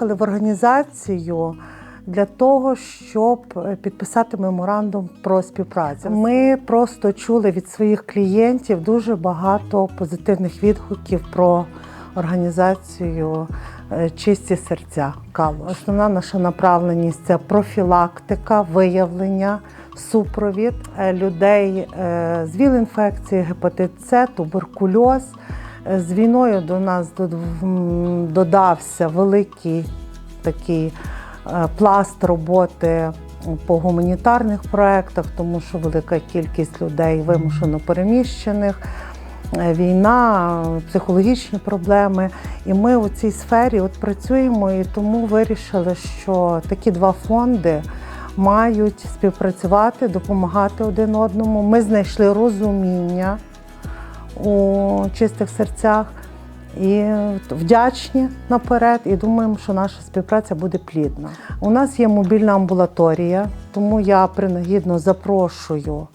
приїхали в організацію для того, щоб е, підписати меморандум про співпрацю. Ми просто чули від своїх клієнтів дуже багато позитивних відгуків про організацію е, Чисті серця Калу. Основна наша направленість це профілактика, виявлення, супровід е, людей з ВІЛ-інфекцією, гепатит С, туберкульоз. З війною до нас додався великий такий е, пласт роботи по гуманітарних проєктах, тому що велика кількість людей вимушено переміщених, е, війна, психологічні проблеми. І ми у цій сфері от працюємо і тому вирішили, що такі два фонди мають співпрацювати, допомагати один одному. Ми знайшли розуміння у чистих серцях. І вдячні наперед, і думаємо, що наша співпраця буде плідна. У нас є мобільна амбулаторія, тому я принагідно запрошую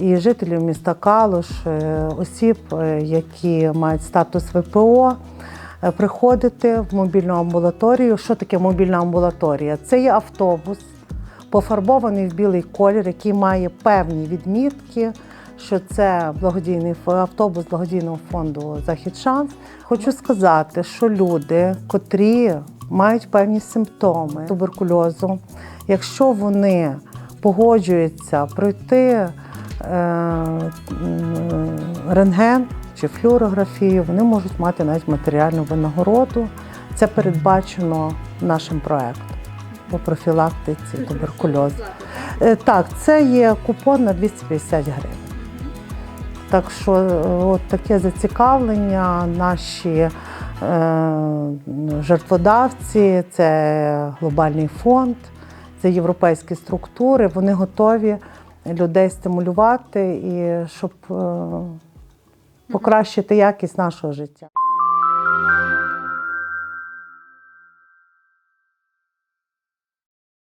і жителів міста Калуш, е, осіб, е, які мають статус ВПО, е, приходити в мобільну амбулаторію. Що таке мобільна амбулаторія? Це є автобус, пофарбований в білий колір, який має певні відмітки, що це благодійний автобус благодійного фонду Захід Шанс. Хочу сказати, що люди, котрі мають певні симптоми туберкульозу, якщо вони погоджуються пройти е, рентген чи флюорографію, вони можуть мати навіть матеріальну винагороду. Це передбачено нашим проектом по профілактиці туберкульозу. Е, Так, це є купон на 250 гривень. Так що е, от таке зацікавлення, наші е, жертводавці, це глобальний фонд, це європейські структури, вони готові людей стимулювати і щоб е, покращити якість нашого життя.